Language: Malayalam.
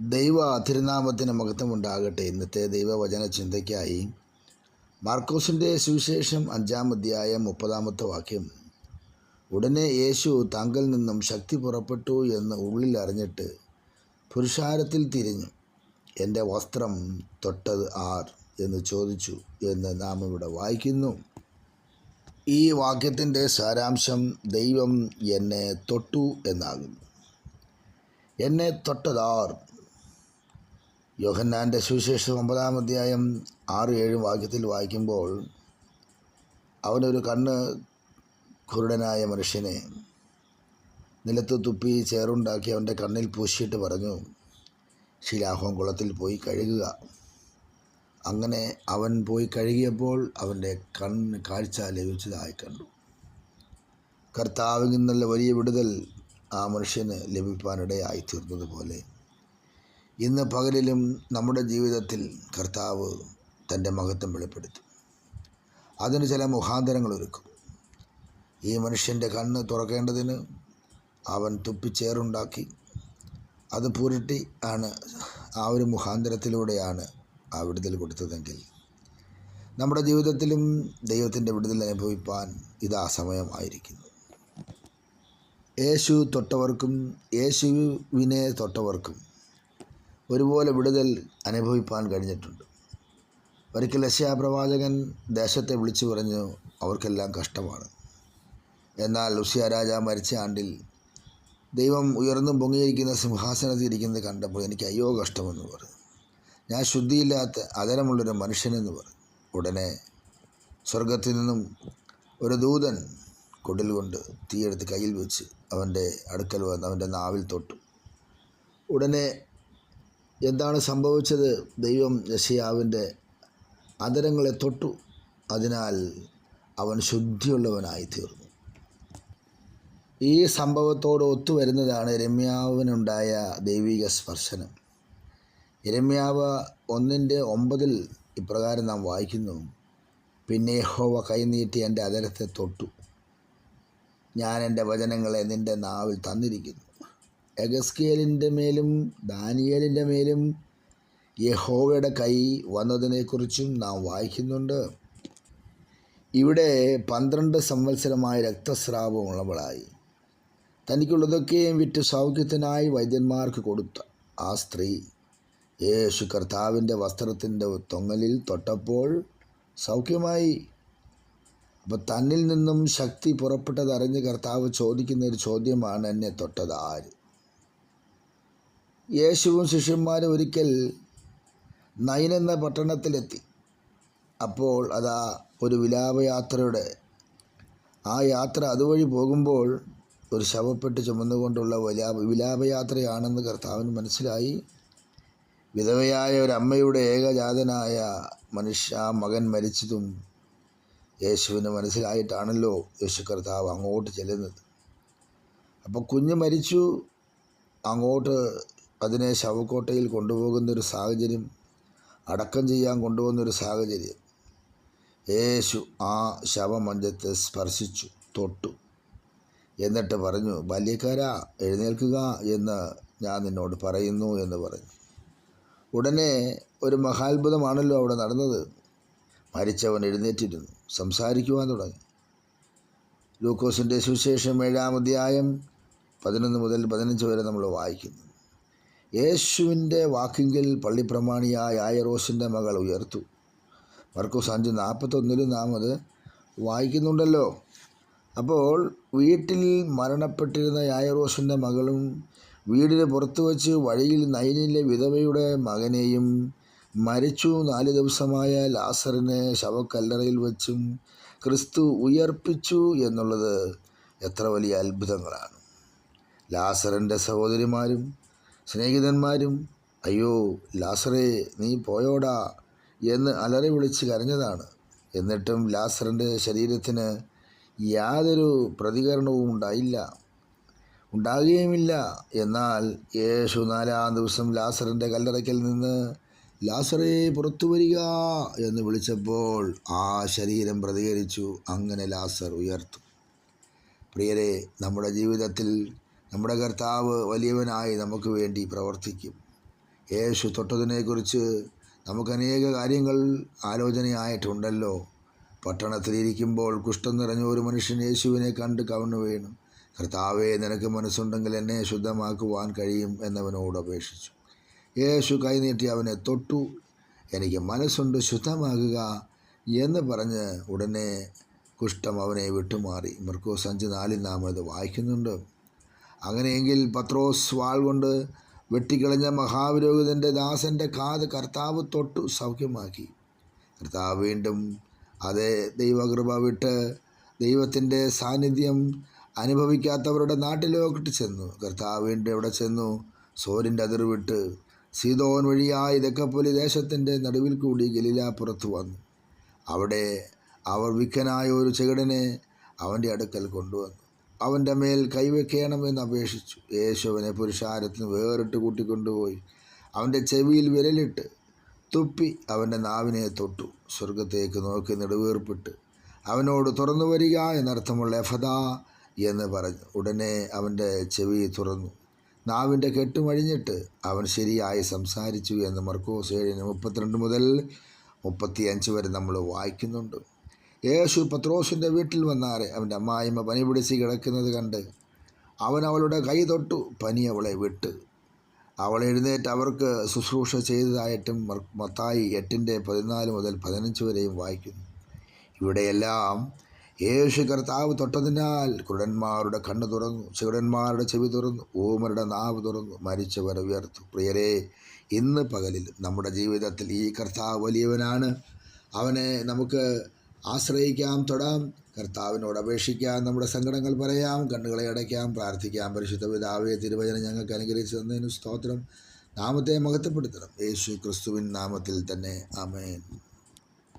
ദൈവ തിരുനാമത്തിന് മഹത്വമുണ്ടാകട്ടെ. ഇന്നത്തെ ദൈവവചന ചിന്തയ്ക്കായി മാർക്കോസിന്റെ സുവിശേഷം അഞ്ചാം അധ്യായം മുപ്പതാമത്തെ വാക്യം. ഉടനെ യേശു താങ്കൾ നിന്നും ശക്തി പുറപ്പെട്ടു എന്ന് ഉള്ളിൽ അറിഞ്ഞിട്ട് പുരുഷാരത്തിൽ തിരിഞ്ഞു. എന്റെ വസ്ത്രം തൊട്ടത് ആർ എന്ന് ചോദിച്ചു എന്ന് നാം ഇവിടെ വായിക്കുന്നു. ഈ വാക്യത്തിന്റെ സാരാംശം ദൈവം എന്നെ തൊട്ടു എന്നാകുന്നു. എന്നെ തൊട്ടതാർ യോഹന്നാന്റെ സുവിശേഷം ഒമ്പതാം അധ്യായം ആറ് ഏഴും വാക്യത്തിൽ വായിക്കുമ്പോൾ അവനൊരു കണ്ണ് കുരുടനായ മനുഷ്യനെ നിലത്ത് തുപ്പി ചേറുണ്ടാക്കി അവന്റെ കണ്ണിൽ പൂശിയിട്ട് പറഞ്ഞു ശിലാഹോം കുളത്തിൽ പോയി കഴുകുക. അങ്ങനെ അവൻ പോയി കഴുകിയപ്പോൾ അവന്റെ കണ്ണ് കാഴ്ച ലഭിച്ചതായി കണ്ടു. കർത്താവിൽ നിന്നുള്ള വലിയ വിടുതൽ ആ മനുഷ്യന് ലഭിക്കാനിടയായി തീർന്നതുപോലെ ഇന്ന് പകലിലും നമ്മുടെ ജീവിതത്തിൽ കർത്താവ് തന്റെ മഹത്വം വെളിപ്പെടുത്തും. അതിന് ചില മുഖാന്തരങ്ങൾ ഒരുക്കും. ഈ മനുഷ്യന്റെ കണ്ണ് തുറക്കേണ്ടതിന് അവൻ തുപ്പിച്ചേറുണ്ടാക്കി അത് പുരട്ടി ആണ് ആ ഒരു മുഖാന്തരത്തിലൂടെയാണ് ആ വിടുതൽ കൊടുത്തതെങ്കിൽ നമ്മുടെ ജീവിതത്തിലും ദൈവത്തിന്റെ വിടുതൽ അനുഭവിപ്പാൻ ഇത് ആ സമയമായിരിക്കുന്നു. യേശു തൊട്ടവർക്കും യേശുവിനെ തൊട്ടവർക്കും ഒരുപോലെ വിടുതൽ അനുഭവിപ്പാൻ കഴിഞ്ഞിട്ടുണ്ട്. ഒരിക്കൽ പ്രവാചകൻ ദേശത്തെ വിളിച്ചു പറഞ്ഞു അവർക്കെല്ലാം കഷ്ടമാണ്. എന്നാൽ ലുസിയ രാജ മരിച്ച ആണ്ടിൽ ദൈവം ഉയർന്നും പൊങ്ങിയിരിക്കുന്ന സിംഹാസനത്തിൽ ഇരിക്കുന്നത് കണ്ടപ്പോൾ എനിക്ക് അയ്യോ കഷ്ടമെന്ന് പറഞ്ഞു. ഞാൻ ശുദ്ധിയില്ലാത്ത അതരമുള്ളൊരു മനുഷ്യനെന്ന് പറഞ്ഞു. ഉടനെ സ്വർഗത്തിൽ നിന്നും ഒരു ദൂതൻ കൊടിൽ കൊണ്ട് തീയെടുത്ത് കയ്യിൽ വെച്ച് അവന്റെ അടുക്കൽ വന്ന് അവന്റെ നാവിൽ തൊട്ടു. ഉടനെ എന്താണ് സംഭവിച്ചത്? ദൈവം യശയാവിന്റെ അതരങ്ങളെ തൊട്ടു. അതിനാൽ അവൻ ശുദ്ധിയുള്ളവനായി തീർന്നു ഈ സംഭവത്തോട് ഒത്തുവരുന്നതാണ് രമ്യാവിനുണ്ടായ ദൈവിക സ്പർശനം. രമ്യാവ് ഒന്നിന്റെ ഒമ്പതിൽ ഇപ്രകാരം നാം വായിക്കുന്നു. പിന്നെ ഹോവ കൈനീട്ടി എന്റെ അതരത്തെ തൊട്ടു. ഞാൻ എന്റെ വചനങ്ങളെ നിന്റെ നാവിൽ തന്നിരിക്കുന്നു. എഗസ്കേലിന്റെ മേലും ദാനിയേലിന്റെ മേലും യഹോവയുടെ കൈ വന്നതിനെക്കുറിച്ചും നാം വായിക്കുന്നുണ്ട്. ഇവിടെ പന്ത്രണ്ട് സംവത്സരമായ രക്തസ്രാവമുള്ളവളായി. തനിക്കുള്ളതൊക്കെയും വിറ്റ് സൗഖ്യത്തിനായി വൈദ്യന്മാർക്ക് കൊടുത്ത ആ സ്ത്രീ യേശു കർത്താവിന്റെ വസ്ത്രത്തിന്റെ തൊങ്ങലിൽ തൊട്ടപ്പോൾ സൗഖ്യമായി. അപ്പോൾ തന്നിൽ നിന്നും ശക്തി പുറപ്പെട്ടതറിഞ്ഞ് കർത്താവ് ചോദിക്കുന്ന ഒരു ചോദ്യമാണ് എന്നെ തൊട്ടത് ആര്? യേശുവും ശിഷ്യന്മാരും ഒരിക്കൽ നൈൻ എന്ന പട്ടണത്തിലെത്തി. അപ്പോൾ അതാ ഒരു വിലാപയാത്രയുടെ ആ യാത്ര അതുവഴി പോകുമ്പോൾ ഒരു ശവപ്പെട്ട് ചുമന്നുകൊണ്ടുള്ള വിലാപ വിലാപയാത്രയാണെന്ന് കർത്താവിന് മനസ്സിലായി. വിധവയായ ഒരു അമ്മയുടെ ഏകജാതനായ മനുഷ്യ മകൻ മരിച്ചതും യേശുവിന് മനസ്സിലായിട്ടാണല്ലോ യേശു കർത്താവ് അങ്ങോട്ട് ചെല്ലുന്നത്. അപ്പോൾ കുഞ്ഞ് മരിച്ചു അങ്ങോട്ട് അതിനെ ശവക്കോട്ടയിൽ കൊണ്ടുപോകുന്നൊരു സാഹചര്യം അടക്കം ചെയ്യാൻ കൊണ്ടുപോകുന്നൊരു സാഹചര്യം. യേശു ആ ശവമഞ്ചത്തെ സ്പർശിച്ചു തൊട്ടു. എന്നിട്ട് പറഞ്ഞു ബാല്യക്കാരാ എഴുന്നേൽക്കുക എന്ന് ഞാൻ നിന്നോട് പറയുന്നു എന്ന് പറഞ്ഞു. ഉടനെ ഒരു മഹാത്ഭുതമാണല്ലോ അവിടെ നടന്നത്. മരിച്ചവൻ എഴുന്നേറ്റിരുന്നു സംസാരിക്കുവാൻ തുടങ്ങി. ലൂക്കോസിന്റെ സുവിശേഷം ഏഴാം അധ്യായം പതിനൊന്ന് മുതൽ പതിനഞ്ച് വരെ നമ്മൾ വായിക്കുന്നു. യേശുവിന്റെ വാക്കിങ്കിൽ പള്ളിപ്രമാണിയായ ആയറോസിന്റെ മകൾ ഉയർത്തു. മർക്കൂസ് അഞ്ച് നാൽപ്പത്തൊന്നിലും നാം അത് വായിക്കുന്നുണ്ടല്ലോ. അപ്പോൾ വീട്ടിൽ മരണപ്പെട്ടിരുന്ന യായറോസിന്റെ മകളും വീടിന് പുറത്തു വച്ച് വഴിയിൽ നൈനിലെ വിധവയുടെ മകനെയും മരിച്ചു. നാല് ദിവസമായ ലാസറിനെ ശവക്കല്ലറയിൽ വച്ചും ക്രിസ്തു ഉയർപ്പിച്ചു എന്നുള്ളത് എത്ര വലിയ അത്ഭുതങ്ങളാണ്. ലാസറിന്റെ സഹോദരിമാരും സ്നേഹിതന്മാരും അയ്യോ ലാസറേ നീ പോയോടാ എന്ന് അലറി വിളിച്ച് കരഞ്ഞതാണ്. എന്നിട്ടും ലാസറിന്റെ ശരീരത്തിന് യാതൊരു പ്രതികരണവും ഉണ്ടായില്ല. ഉണ്ടാകുകയുമില്ല. എന്നാൽ യേശു നാലാം ദിവസം ലാസറിന്റെ കല്ലറയ്ക്കൽ നിന്ന് ലാസറേ പുറത്തു വരിക എന്ന് വിളിച്ചപ്പോൾ ആ ശരീരം പ്രതികരിച്ചു. അങ്ങനെ ലാസർ ഉയർത്തു. പ്രിയരെ നമ്മുടെ ജീവിതത്തിൽ നമ്മുടെ കർത്താവ് വലിയവനായി നമുക്ക് വേണ്ടി പ്രവർത്തിക്കും. യേശു തൊട്ടതിനെക്കുറിച്ച് നമുക്ക് അനേക കാര്യങ്ങൾ ആലോചനയായിട്ടുണ്ടല്ലോ. പട്ടണത്തിലിരിക്കുമ്പോൾ കുഷ്ഠം നിറഞ്ഞ ഒരു മനുഷ്യൻ യേശുവിനെ കണ്ട് കവണ്ണു വീണു. കർത്താവെ നിനക്ക് മനസ്സുണ്ടെങ്കിൽ എന്നെ ശുദ്ധമാക്കുവാൻ കഴിയും എന്നവനോട് അപേക്ഷിച്ചു. യേശു കൈനീട്ടി അവനെ തൊട്ടു എനിക്ക് മനസ്സുണ്ട് ശുദ്ധമാകുക എന്ന് പറഞ്ഞ് ഉടനെ കുഷ്ഠം അവനെ വിട്ടുമാറി. മർക്കോസ് അഞ്ച് നാലിൽ നാം അത് വായിക്കുന്നുണ്ട്. അങ്ങനെയെങ്കിൽ പത്രോസ് വാൾ കൊണ്ട് വെട്ടിക്കളഞ്ഞ മഹാവിരോഹിതന്റെ ദാസന്റെ കാത് കർത്താവ് തൊട്ടു സൗഖ്യമാക്കി. കർത്താവ് വീണ്ടും അതേ ദൈവകൃപ വിട്ട് ദൈവത്തിന്റെ സാന്നിധ്യം അനുഭവിക്കാത്തവരുടെ നാട്ടിലോട്ട് ചെന്നു. കർത്താവ് വീണ്ടും എവിടെ ചെന്നു? സോരിന്റെ അതിർ വിട്ട് സീതോൻ വഴിയായി ദക്കപ്പൊലി ദേശത്തിന്റെ നടുവിൽ കൂടി ഗലീലാപ്പുറത്ത് വന്നു. അവിടെ അവർ വിക്കനായ ഒരു ചെകിടനെ അവന്റെ അടുക്കൽ കൊണ്ടുവന്നു. അവന്റെ മേൽ കൈവയ്ക്കണമെന്ന് അപേക്ഷിച്ചു. യേശുവിനെ പുരുഷാരത്തിന് വേറിട്ട് കൂട്ടിക്കൊണ്ടുപോയി. അവന്റെ ചെവിയിൽ വിരലിട്ട് തുപ്പി അവന്റെ നാവിനെ തൊട്ടു. സ്വർഗത്തേക്ക് നോക്കി നെടുവേർപ്പിട്ട് അവനോട് തുറന്നു വരിക എന്നർത്ഥമുള്ള എഫദ എന്ന് പറഞ്ഞു. ഉടനെ അവന്റെ ചെവി തുറന്നു. നാവിന്റെ കെട്ടുമഴിഞ്ഞിട്ട് അവൻ ശരിയായി സംസാരിച്ചു എന്ന് മർക്കോസ് ഏഴിന് മുപ്പത്തിരണ്ട് മുതൽ മുപ്പത്തിയഞ്ച് വരെ നമ്മൾ വായിക്കുന്നുണ്ട്. യേശു പത്രോസിന്റെ വീട്ടിൽ വന്നാറെ അവന്റെ അമ്മായിമ്മ പനി പിടിച്ച് കിടക്കുന്നത് കണ്ട് അവൻ അവളുടെ കൈ തൊട്ടു പനി അവളെ വിട്ട്. അവൾ എഴുന്നേറ്റ് അവർക്ക് ശുശ്രൂഷ ചെയ്തതായിട്ടും മത്തായി എട്ടിന്റെ പതിനാല് മുതൽ പതിനഞ്ച് വരെയും വായിക്കുന്നു. ഇവിടെയെല്ലാം യേശു കർത്താവ് തൊട്ടതിനാൽ കുരുടന്മാരുടെ കണ്ണ് തുറന്നു ചെകുടന്മാരുടെ ചെവി തുറന്നു ഊമരുടെ നാവ് തുറന്നു മരിച്ചവരെ ഉയർത്തു. പ്രിയരെ ഇന്ന് പകലിൽ നമ്മുടെ ജീവിതത്തിൽ ഈ കർത്താവ് വലിയവനാണ്. അവനെ നമുക്ക് ആശ്രയിക്കാം തൊടാം. കർത്താവിനോട് അപേക്ഷിക്കാം നമ്മുടെ സങ്കടങ്ങൾ പറയാം കണ്ണുകളെ അടയ്ക്കാം പ്രാർത്ഥിക്കാം. പരിശുദ്ധ പിതാവേ തിരുവചനം ഞങ്ങൾക്ക് അനുഗ്രഹിച്ചു തന്നതിന് സ്തോത്രം. നാമത്തെ മഹത്വപ്പെടുത്തണം. യേശു ക്രിസ്തുവിൻ നാമത്തിൽ തന്നെ. ആമേൻ.